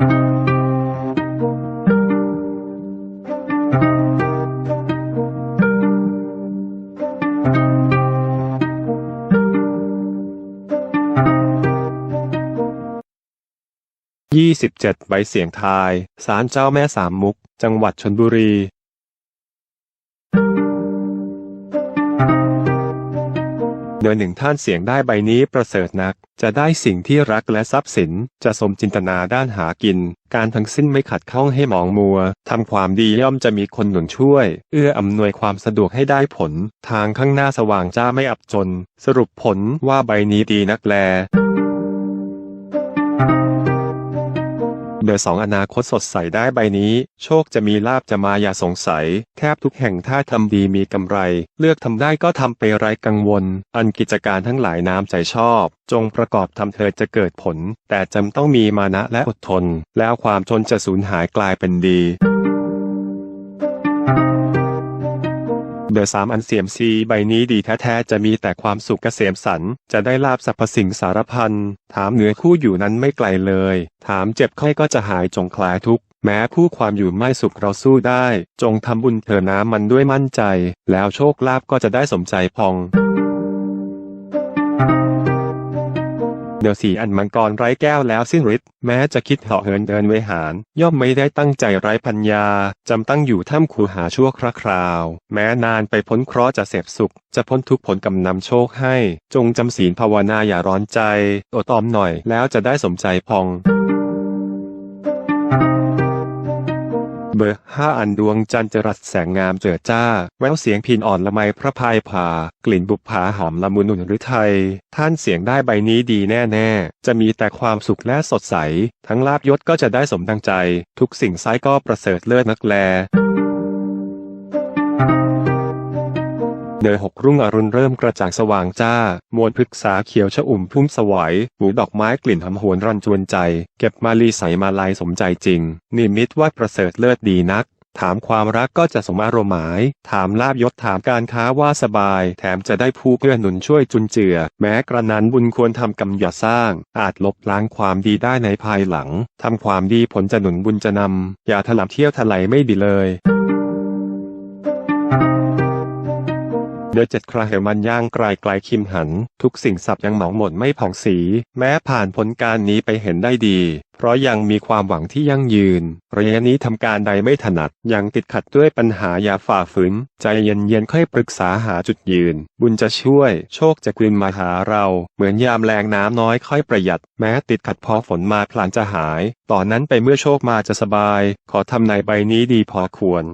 ยี่สิบเจ็ดใบเสียงทาย ศาลเจ้าแม่สามมุก จังหวัดชนบุรี โดยหนึ่งท่านเสียงได้ใบนี้ประเสริฐนัก จะได้สิ่งที่รักและทรัพย์สิน จะสมจินตนาด้านหากิน การทั้งสิ้นไม่ขัดข้องให้หมองมัว ทำความดีย่อมจะมีคนหนุนช่วย เอื้ออำนวยความสะดวกให้ได้ผล ทางข้างหน้าสว่างจ้าไม่อับจน สรุปผลว่าใบนี้ดีนักแล เดอสองอนาคตสดใสได้ใบนี้ โชคจะมีลาบจะมาอย่าสงสัย แทบทุกแห่งถ้าทำดีมีกำไร เลือกทำได้ก็ทำไปไร้กังวล อันกิจการทั้งหลายน้ำใจชอบ จงประกอบทำเธอจะเกิดผล แต่จำต้องมีมานะและอดทน แล้วความจนจะสูญหายกลายเป็นดี เดอสามอันเสียมซีใบนี้ดีแท้ๆจะมีแต่ความสุขเกษมสันจะได้ลาบสรรพสิ่งสารพันถามเหนือคู่อยู่นั้นไม่ไกลเลย ถามเจ็บไข้ก็จะหายจงคลายทุกแม้ผู้ความอยู่ไม่สุขเราสู้ได้ จงทำบุญเถอน้ำมันด้วยมั่นใจ แล้วโชคลาภก็จะได้สมใจพอง เดี๋ยวสีอันมังกรไร้แก้วแล้วสิ้นฤทธิ์แม้จะคิดเหาะเหินเดินเวหาร ย่อมไม่ได้ตั้งใจไร้ปัญญา จำตั้งอยู่ถ้ำคูหาชั่วคราคราว แม้นานไปพ้นเคราะห์จะเสพสุข จะพ้นทุกผลกำนำโชคให้ จงจำศีลภาวนาอย่าร้อนใจอดออมหน่อยแล้วจะได้สมใจพอง เบอร์ห้าอันดวงจันทร์จรัสแสงงามเจิดจ้า แววเสียงพินอ่อนละไมพระพายผ่ากลิ่นบุปผาหอมละมุนหนุนหรือไทย ท่านเสียงได้ใบนี้ดีแน่ๆ จะมีแต่ความสุขและสดใส ทั้งลาบยศก็จะได้สมดังใจ ทุกสิ่งซ้ายก็ประเสริฐเลิศนักแล เดยหกรุ่งอรุณเริ่มกระจ่างสว่างจ้า มวลพฤกษาเขียวชะอุ่มพุ่มสวยหูดอกไม้กลิ่นหอมหวนรันจวนใจ เก็บมาลีใสมาลายสมใจจริง นิมิตว่าประเสริฐเลิศดีนักถามความรักก็จะสมอารมณ์หมาย ถามลาบยศถามการค้าว่าสบาย แถมจะได้ผู้เพื่อหนุนช่วยจุนเจือ แม้กระนั้นบุญควรทำกรรมอย่าสร้าง อาจลบล้างความดีได้ในภายหลัง ทำความดีผลจะหนุนบุญจะนำ อย่าถลำเที่ยวทลายไม่ดีเลย เดือเจ็ดคราเหวมันย่างไกลไกลคิมหัน ทุกสิ่งสับยังเหมาหมดไม่ผ่องสี แม้ผ่านผลการนี้ไปเห็นได้ดี เพราะยังมีความหวังที่ยั่งยืน ระยะนี้ทำการใดไม่ถนัด ยังติดขัดด้วยปัญหาอย่าฝ่าฝืน ใจเย็นเย็นๆค่อยปรึกษาหาจุดยืน บุญจะช่วย โชคจะกลืนมาหาเรา เหมือนยามแรงน้ำน้อยค่อยประหยัด แม้ติดขัดพอฝนมาพลานจะหาย ต่อนนั้นไปเมื่อโชคมาจะสบาย ขอทำในใบนี้ดีพอควร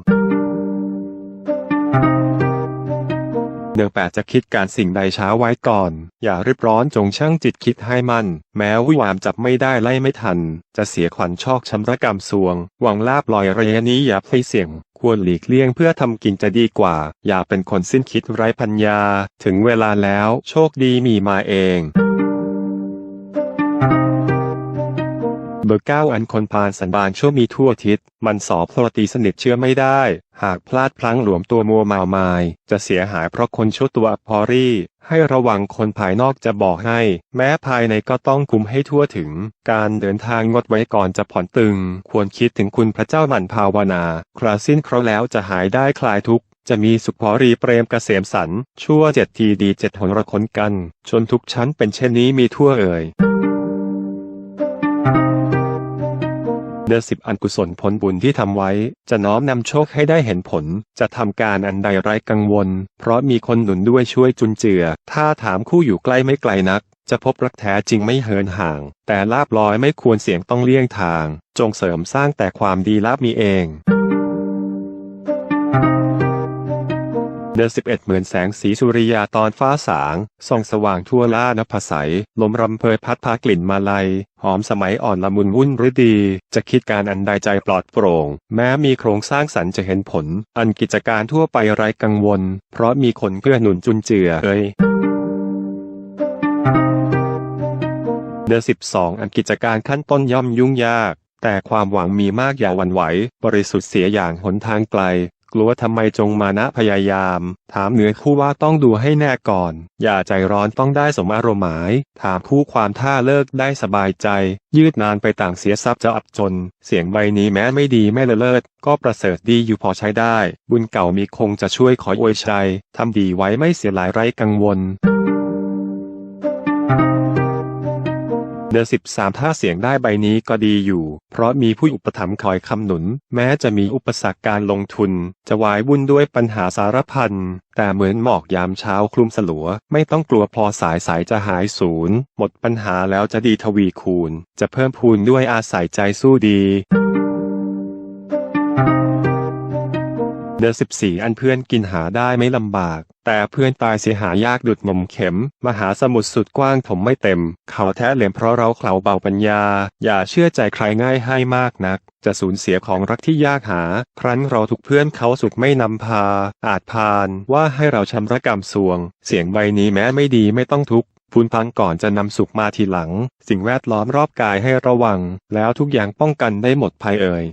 เดือแปดจะคิดการสิ่งใดช้าไว้ก่อน อย่ารีบร้อนจงช่างจิตคิดให้มัน แม้วิวามจับไม่ได้ไล่ไม่ทัน จะเสียขวัญชอกชำระกรรมสวง หวังลาบลอยระยะนี้อย่าไปเสี่ยงควรหลีกเลี่ยงเพื่อทำกินจะดีกว่า อย่าเป็นคนสิ้นคิดไร้ปัญญา ถึงเวลาแล้วโชคดีมีมาเอง เบอร์เก้าอันคนพาลสันบานชั่วมีทั่วทิศ มันสอบโทรตีสนิทเชื่อไม่ได้ หากพลาดพลั้งหลวมตัวมัวเมามาย จะเสียหายเพราะคนชั่วตัวพอรี่ ให้ระวังคนภายนอกจะบอกให้ แม้ภายในก็ต้องคุมให้ทั่วถึง การเดินทางงดไว้ก่อนจะผ่อนตึง ควรคิดถึงคุณพระเจ้าหมั่นภาวนา คราสิ้นเคราะห์แล้วจะหายได้คลายทุกข์จะมีสุขพอรีเปรมเกษมสันชั่วเจ็ดทีดีเจ็ดหนระคนกัน ชนทุกชั้นเป็นเช่นนี้มีทั่วเอ่ย เดือนสิบอันกุศลผลบุญที่ทำไว้ จะน้อมนำโชคให้ได้เห็นผล จะทำการอันใดไร้กังวล เพราะมีคนหนุนด้วยช่วยจุนเจือ ถ้าถามคู่อยู่ใกล้ไม่ไกลนัก จะพบรักแท้จริงไม่เหินห่าง แต่ลาบลอยไม่ควรเสี่ยงต้องเลี่ยงทาง จงเสริมสร้างแต่ความดีลาบมีเอง เดือนสิบเอ็ดเหมือนแสงสีสุริยาตอนฟ้าสาง ส่องสว่างทั่วล่านภาษัย ลมรำเพยพัดพากลิ่นมาลัย หอมสมัยอ่อนละมุนวุ่นฤดี จะคิดการอันใดใจปลอดโปร่ง แม้มีโครงสร้างสรรค์จะเห็นผล อันกิจการทั่วไปไร้กังวล เพราะมีคนเพื่อหนุนจุนเจือเอ่ยเดือนสิบสองอันกิจการขั้นต้นย่อมยุ่งยากแต่ความหวังมีมากอย่าหวั่นไหว บริสุทธิ์เสียอย่างหนทางไกล กลัวทำไมจงมานะพยายาม ถามเหนือคู่ว่าต้องดูให้แน่ก่อน อย่าใจร้อนต้องได้สมอารมณ์หมาย ถามคู่ความท่าเลิกได้สบายใจ ยืดนานไปต่างเสียทรัพย์จะอับจน เสียงใบนี้แม้ไม่ดีไม่เลอเลิศก็ประเสริฐดีอยู่พอใช้ได้ บุญเก่ามีคงจะช่วยขออวยชัยทำดีไว้ไม่เสียหลายไร้กังวล ดือนสิบสามถ้าเสียงได้ใบนี้ก็ดีอยู่ เพราะมีผู้อุปถัมภ์คอยคำหนุน แม้จะมีอุปสรรคการลงทุน จะวายวุ่นด้วยปัญหาสารพันแต่เหมือนหมอกยามเช้าคลุมสลัว ไม่ต้องกลัวพอสายสายจะหายศูนย์หมดปัญหาแล้วจะดีทวีคูณ จะเพิ่มพูนด้วยอาศัยใจสู้ดี เดือนสิบสี่อันเพื่อนกินหาได้ไม่ลำบาก แต่เพื่อนตายเสียหายากดุดงมเข็ม มหาสมุทรสุดกว้างถมไม่เต็ม เขาแท้เหลี่ยมเพราะเราเขาเบาปัญญา อย่าเชื่อใจใครง่ายให้มากนัก จะสูญเสียของรักที่ยากหา ครั้นเราถูกเพื่อนเขาสุดไม่นำพา อาจพานว่าให้เราชำระกรรมสวง เสียงใบนี้แม้ไม่ดีไม่ต้องทุกข์พูนพังก่อนจะนำสุขมาทีหลัง สิ่งแวดล้อมรอบกายให้ระวัง แล้วทุกอย่างป้องกันได้หมดภัยเอ่ย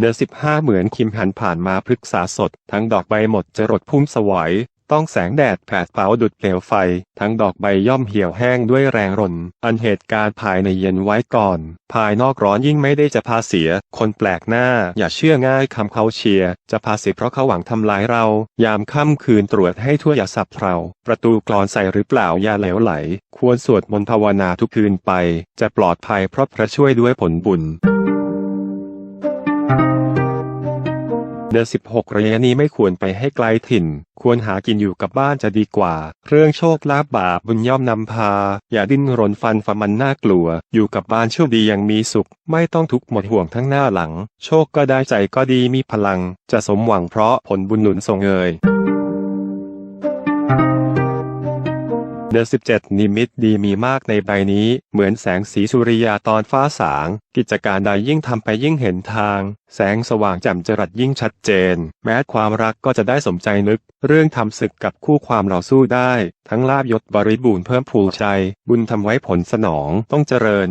เดือนสิบห้าเหมือนคิมหันผ่านมาพฤกษาสด ทั้งดอกใบหมดจะรดพุ่มสวย ต้องแสงแดดแผดเผาดุดเปลวไฟ ทั้งดอกใบย่อมเหี่ยวแห้งด้วยแรงรน อันเหตุการณ์ภายในเย็นไว้ก่อน ภายนอกร้อนยิ่งไม่ได้จะพาเสีย คนแปลกหน้า อย่าเชื่อง่ายคำเขาเชียร์จะพาเสียเพราะเขาหวังทำลายเรา ยามค่ำคืนตรวจให้ทั่วอย่าสับเรา ประตูกรอนใส่หรือเปล่าอย่าเหลวไหล ควรสวดมนต์ภาวนาทุกคืนไป จะปลอดภัยเพราะพระช่วยด้วยผลบุญ เดือนสิบหกระยะนี้ไม่ควรไปให้ไกลถิ่น ควรหากินอยู่กับบ้านจะดีกว่า เรื่องโชคลาภบาปบุญย่อมนำพา อย่าดิ้นรนฟันฝ่ามันน่ากลัว อยู่กับบ้านโชคดียังมีสุข ไม่ต้องทุกข์หมดห่วงทั้งหน้าหลัง โชคก็ได้ใจก็ดีมีพลัง จะสมหวังเพราะผลบุญหนุนส่งเอ่ย เดือนสิบเจ็ดนิมิตดีมีมากในใบนี้ เหมือนแสงสีสุริยาตอนฟ้าสาง กิจการใดยิ่งทำไปยิ่งเห็นทาง แสงสว่างแจ่มจรัสยิ่งชัดเจน แม้ความรักก็จะได้สมใจนึก เรื่องทำศึกกับคู่ความเราสู้ได้ ทั้งลาบยศบริบูรณ์เพิ่มผูใจ บุญทำไว้ผลสนองต้องเจริญ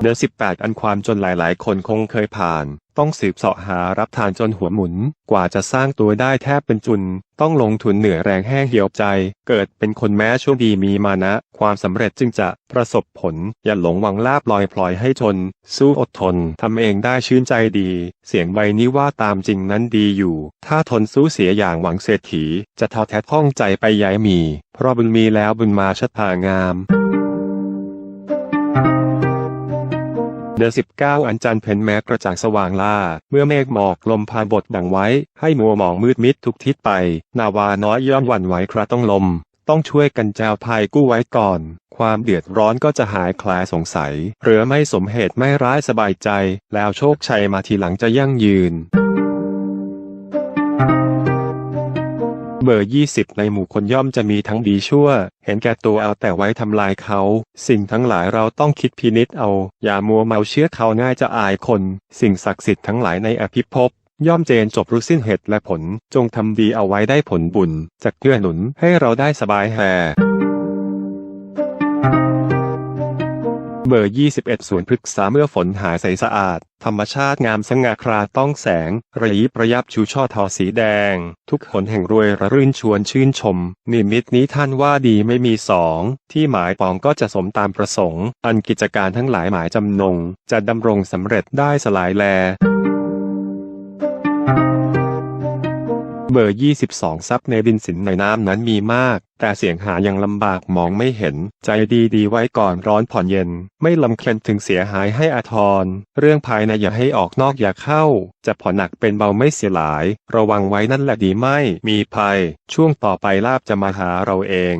เดือนสิบแปดอันความจนหลายๆ คนคงเคยผ่าน ต้องสืบเสาะหารับทานจนหัวหมุน กว่าจะสร้างตัวได้แทบเป็นจุน ต้องลงทุนเหนื่อยแรงแห้งเหี่ยวใจ เกิดเป็นคนแม้ช่วงดีมีมานะ ความสำเร็จจึงจะประสบผล อย่าหลงหวังลาบลอยพลอยให้ชน สู้อดทนทำเองได้ชื่นใจดี เสียงใบนี้ว่าตามจริงนั้นดีอยู่ ถ้าทนสู้เสียอย่างหวังเศรษฐี จะท้อแท้ท่องใจไปย้ายมี เพราะบุญมีแล้วบุญมาชะตางาม เดือนสิบเก้าอันจันเพ็ญแม้กระจ่างสว่างล่า เมื่อเมฆหมอกลมพาบทดังไว้ ให้มัวหมองมืดมิดทุกทิศไป นาวาน้อยย่อมหวั่นไหวคราต้องลม ต้องช่วยกันแจวภัยกู้ไว้ก่อน ความเดือดร้อนก็จะหายคลายสงสัยเรือไม่สมเหตุไม่ร้ายสบายใจ แล้วโชคชัยมาทีหลังจะยั่งยืน เบอร์ 20 ในหมู่คนย่อมจะมีทั้งดีชั่ว เห็นแก่ตัวเอาแต่ไว้ทำลายเขา สิ่งทั้งหลายเราต้องคิดพินิษเอา อย่ามัวเมาเชื่อเขาง่ายจะอายคน สิ่งศักดิ์สิทธิ์ทั้งหลายในอภิภพย่อมเจนจบรู้สิ้นเหตุและผล จงทำดีเอาไว้ได้ผลบุญจะเกื้อหนุนให้เราได้สบายแฮ่ เบอร์ 21 สวนพฤกษาเมื่อฝนหายใสสะอาด ธรรมชาติงามสง่าคราต้องแสง ระยิบระยับชูช่อทอสีแดง ทุกผลแห่งรวยระรื่นชวนชื่นชม นิมิตนี้ท่านว่าดีไม่มีสอง ที่หมายปองก็จะสมตามประสงค์ อันกิจการทั้งหลายหมายจำนง จะดำรงสำเร็จได้สลายแล เบอร์ 22 ซับในดินสินในน้ำนั้นมีมาก แต่เสียงหายังลำบากมองไม่เห็น ใจดีดีไว้ก่อนร้อนผ่อนเย็น ไม่ลำเค็นถึงเสียหายให้อาทร เรื่องภายในอย่าให้ออกนอกอย่าเข้า จะผ่อนหนักเป็นเบาไม่เสียหลาย ระวังไว้นั่นแหละดีไม่มีภัย ช่วงต่อไปลาบจะมาหาเราเอง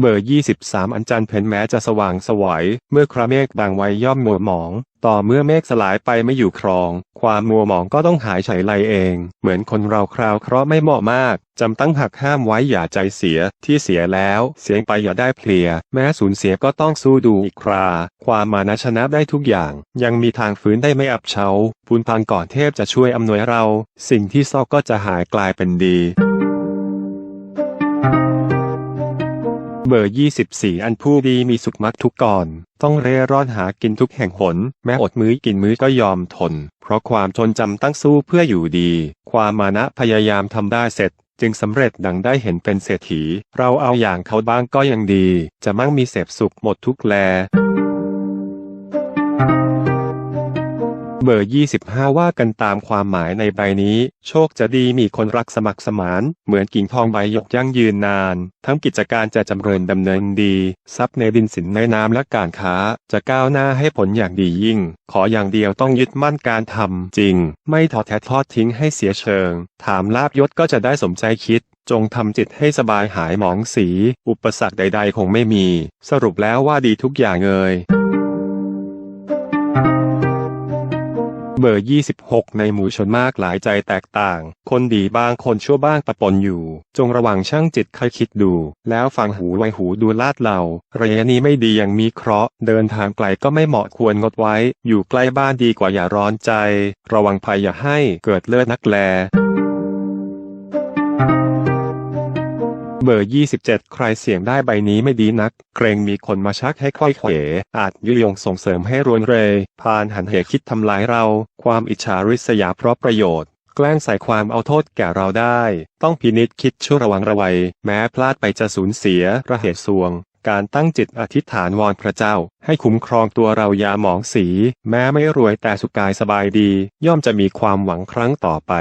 เบอร์ 23 อันจันเพ็ญแม้จะสว่างสวัยเมื่อคราเมฆบางไว้ย่อมมัวหมอง ต่อเมื่อเมฆสลายไปไม่อยู่ครอง ความมัวหมองก็ต้องหายเฉยไลเอง เหมือนคนเราคราวเคราะห์ไม่เหมาะมาก จำตั้งหักห้ามไว้อย่าใจเสีย ที่เสียแล้ว เสียงไปอย่าได้เพลีย แม้สูญเสียก็ต้องสู้ดูอีกครา ความมานะชนะได้ทุกอย่าง ยังมีทางฟื้นได้ไม่อับเฉาปุนพังก่อนเทพจะช่วยอำนวยเรา สิ่งที่เศร้าก็จะหายกลายเป็นดี เบอร์ 24 อันผู้ดีมีสุขมักทุกก่อน ต้องเร่ร่อนหากินทุกแห่งหน แม้อดมื้อกินมื้อก็ยอมทน เพราะความจนจำตั้งสู้เพื่ออยู่ดี ความมานะพยายามทำได้เสร็จ จึงสำเร็จดังได้เห็นเป็นเศรษฐี เราเอาอย่างเขาบ้างก็ยังดี จะมั่งมีเสพสุขหมดทุกแล เบอร์ 25 ว่ากันตามความหมายในใบนี้ โชคจะดีมีคนรักสมัครสมาน เหมือนกิ่งทองใบหยกยั่งยืนนาน ทั้งกิจการจะจำเริญดำเนินดี ทรัพย์ในดินสินในน้ำและการค้า จะก้าวหน้าให้ผลอย่างดียิ่ง ขออย่างเดียวต้องยึดมั่นการทำจริง ไม่ทอแท้ทอดทิ้งให้เสียเชิง ถามลาบยศก็จะได้สมใจคิดจงทำจิตให้สบายหายหมองสี อุปสรรคใดๆ คงไม่มี สรุปแล้วว่าดีทุกอย่างเอ่ย เบอร์ 26 ในหมู่ชนมากหลายใจแตกต่าง คนดีบางคนชั่วบ้างปะปนอยู่ จงระวังช่างจิตใครคิดดู แล้วฟังหูไวหูดูลาดเหล่าระยะนี้ไม่ดีอย่างมีเคราะห์ เดินทางไกลก็ไม่เหมาะควรงดไว้ อยู่ใกล้บ้านดีกว่าอย่าร้อนใจ ระวังภัยอย่าให้เกิดเลือดนักแล เบอร์ 27 ใครเสี่ยงได้ใบนี้ไม่ดีนัก เกรงมีคนมาชักให้ค่อยเขวอาจยุยงส่งเสริมให้รวนเร พานหันเหคิดทำลายเรา ความอิจฉาริษยาเพราะประโยชน์ แกล้งใส่ความเอาโทษแก่เราได้ ต้องพินิจคิดชั่วระวังระวัย แม้พลาดไปจะสูญเสียระเหตุสวงการตั้งจิตอธิษฐานวอนพระเจ้า ให้คุ้มครองตัวเราอย่าหมองสี แม้ไม่รวยแต่สุขกายสบายดี ย่อมจะมีความหวังครั้งต่อไป